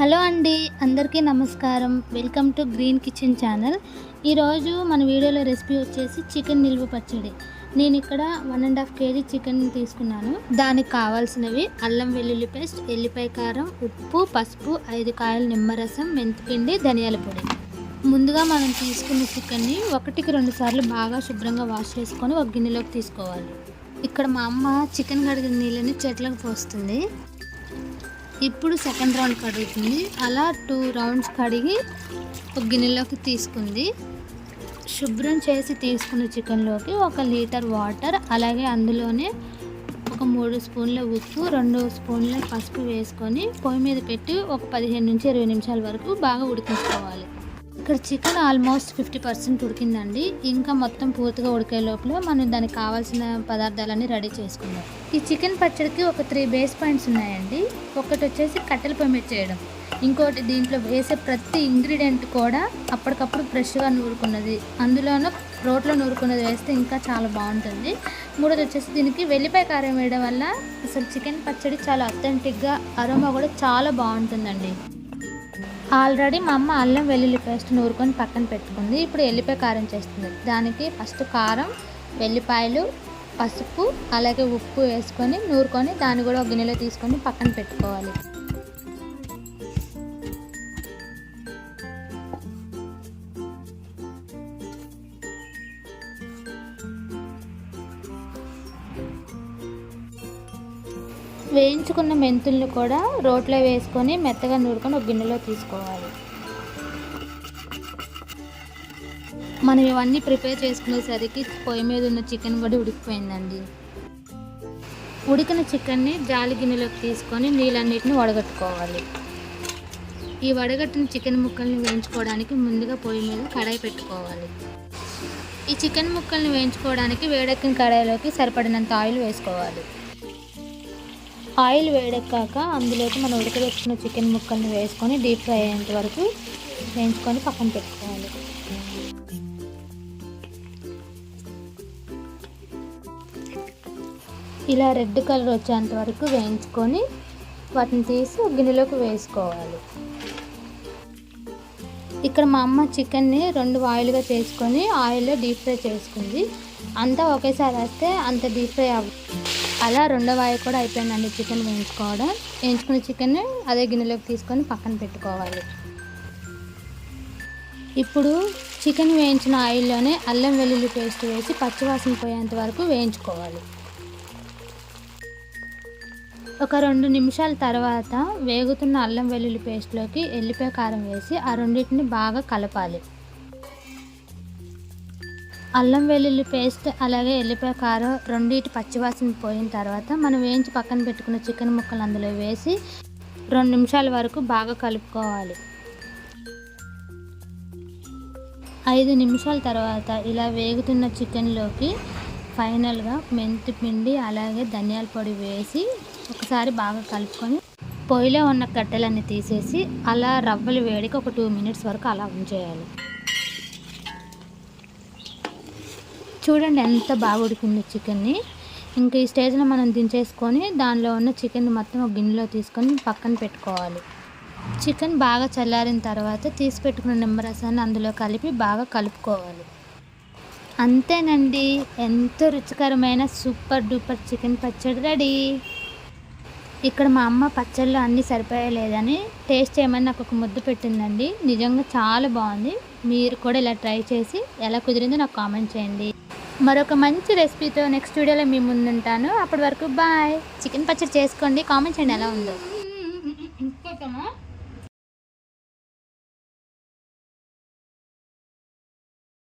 Hello అండి అందరికీ నమస్కారం. Welcome to Green Kitchen channel. ఈరోజు మన వీడియోలో రెసిపీ వచ్చేసి చికెన్ నిల్వ పచ్చడి. నేను ఇక్కడ one and half KG chicken తీసుకున్నాను. దానికి కావాల్సినవి అల్లం వెల్లుల్లి పేస్ట్ ఎల్లిపాయ కారం ఉప్పు పసుపు ఐదు కాయలు నిమ్మరసం మెంతిపిండి ధనియాల పొడి. ముందుగా మనం తీసుకున్న చికెన్ని ఒకటికి రెండు సార్లు బాగా శుభ్రంగా వాష్ చేసుకొని ఒక గిన్నెలోకి తీసుకోవాలి. ఇక్కడ మా అమ్మ చికెన్ కడిగిన నీళ్ళని చెట్లకు పోస్తుంది. ఇప్పుడు సెకండ్ రౌండ్ కడుగుతుంది. అలా టూ రౌండ్స్ కడిగి ఒక గిన్నెలోకి తీసుకుంది. శుభ్రం చేసి తీసుకున్న చికెన్లోకి ఒక లీటర్ వాటర్ అలాగే అందులోనే ఒక మూడు స్పూన్ల ఉప్పు రెండు స్పూన్ల పసుపు వేసుకొని పొయ్యి మీద పెట్టి ఒక పదిహేను నుంచి ఇరవై నిమిషాల వరకు బాగా ఉడికించుకోవాలి. ఇక్కడ చికెన్ ఆల్మోస్ట్ ఫిఫ్టీ పర్సెంట్ ఉడికిందండి. ఇంకా మొత్తం పూర్తిగా ఉడికే లోపల మనం దానికి కావాల్సిన పదార్థాలన్నీ రెడీ చేసుకుందాం. ఈ చికెన్ పచ్చడికి ఒక త్రీ బేస్ పాయింట్స్ ఉన్నాయండి. ఒకటి వచ్చేసి కట్టెల పొయ్యి చేయడం. ఇంకోటి దీంట్లో వేసే ప్రతి ఇంగ్రీడియంట్ కూడా అప్పటికప్పుడు ఫ్రెష్గా నూరుకున్నది. అందులోనూ రోట్లో నూరుకున్నది వేస్తే ఇంకా చాలా బాగుంటుంది. మూడోది వచ్చేసి దీనికి వెల్లిపాయ కారం వేయడం వల్ల అసలు చికెన్ పచ్చడి చాలా అథెంటిక్గా అరోమా కూడా చాలా బాగుంటుందండి. ఆల్రెడీ మా అమ్మ అల్లం వెల్లుల్లి పేస్ట్ నూరుకొని పక్కన పెట్టుకుంది. ఇప్పుడు ఎల్లిపాయ కారం చేస్తుంది. దానికి ఫస్ట్ కారం వెల్లిపాయలు పసుపు అలాగే ఉప్పు వేసుకొని నూరుకొని దాన్ని కూడా ఒక గిన్నెలో తీసుకొని పక్కన పెట్టుకోవాలి. వేయించుకున్న మెంతుల్ని కూడా రోట్లో వేసుకొని మెత్తగా నూరుకొని ఒక గిన్నెలో తీసుకోవాలి. మనం ఇవన్నీ ప్రిపేర్ చేసుకునేసరికి పొయ్యి మీద ఉన్న చికెన్ కూడా ఉడికిపోయిందండి. ఉడికిన చికెన్ని జాలి గిన్నెలోకి తీసుకొని నీళ్ళన్నిటిని వడగట్టుకోవాలి. ఈ వడగట్టిన చికెన్ ముక్కల్ని వేయించుకోవడానికి ముందుగా పొయ్యి మీద కడాయి పెట్టుకోవాలి. ఈ చికెన్ ముక్కల్ని వేయించుకోవడానికి వేడెక్కిన కడాయిలోకి సరిపడినంత ఆయిల్ వేసుకోవాలి. ఆయిల్ వేడెక్కాక అందులోకి మనం ఉడకబెట్టుకున్న చికెన్ ముక్కల్ని వేసుకొని డీప్ ఫ్రై అయ్యేంత వరకు వేయించుకొని పక్కన పెట్టుకోవాలి. ఇలా రెడ్ కలర్ వచ్చేంత వరకు వేయించుకొని వాటిని తీసి గిన్నెలోకి వేసుకోవాలి. ఇక్కడ మా అమ్మ చికెన్ని రెండు ఆయిల్గా చేసుకొని ఆయిల్లో డీప్ ఫ్రై చేసుకుంది. అంతా ఒకేసారి వేస్తే అంత డీప్ ఫ్రై అవ్వ అలా రెండో వాయి కూడా అయిపోయిందండి చికెన్ వేయించుకోవడం. వేయించుకున్న చికెన్ని అదే గిన్నెలోకి తీసుకొని పక్కన పెట్టుకోవాలి. ఇప్పుడు చికెన్ వేయించిన ఆయిల్లోనే అల్లం వెల్లుల్లి పేస్ట్ వేసి పచ్చివాసన పోయేంత వరకు వేయించుకోవాలి. ఒక రెండు నిమిషాల తర్వాత వేగుతున్న అల్లం వెల్లుల్లి పేస్ట్లోకి ఎల్లిపాయ కారం వేసి ఆ రెండింటిని బాగా కలపాలి. అల్లం వెల్లుల్లి పేస్ట్ అలాగే ఎల్లిపాయ కారం రెండింటి పచ్చివాసన పోయిన తర్వాత మనం వేయించి పక్కన పెట్టుకున్న చికెన్ ముక్కలు అందులో వేసి రెండు నిమిషాల వరకు బాగా కలుపుకోవాలి. ఐదు నిమిషాల తర్వాత ఇలా వేగుతున్న చికెన్లోకి ఫైనల్గా మెంతి పిండి అలాగే ధనియాల పొడి వేసి ఒకసారి బాగా కలుపుకొని పొయ్యిలో ఉన్న కట్టెలన్నీ తీసేసి అలా రవ్వలు వేడికి ఒక టూ మినిట్స్ వరకు అలా ఉంచేయాలి. చూడండి ఎంత బాగా ఉడికిందో చికెన్ని. ఇంకా ఈ స్టేజ్లో మనం దించేసుకొని దానిలో ఉన్న చికెన్ మొత్తం ఒక గిన్నెలో తీసుకొని పక్కన పెట్టుకోవాలి. చికెన్ బాగా చల్లారిన తర్వాత తీసి పెట్టుకున్న నిమ్మరసాన్ని అందులో కలిపి బాగా కలుపుకోవాలి. అంతేనండి. ఎంతో రుచికరమైన సూపర్ డూపర్ చికెన్ పచ్చడి రెడీ. ఇక్కడ మా అమ్మ పచ్చళ్ళు అన్నీ సరిపోయలేదని టేస్ట్ చేయమని నాకు ఒక ముద్దు పెట్టిందండి. నిజంగా చాలా బాగుంది. మీరు కూడా ఇలా ట్రై చేసి ఎలా కుదిరిందో నాకు కామెంట్ చేయండి. మరొక మంచి రెసిపీతో నెక్స్ట్ వీడియోలో మీ ముందుంటాను అప్పటి వరకు బాయ్. చికెన్ పచ్చడి చేసుకోండి. కామెంట్ చేయండి ఎలా ఉందో.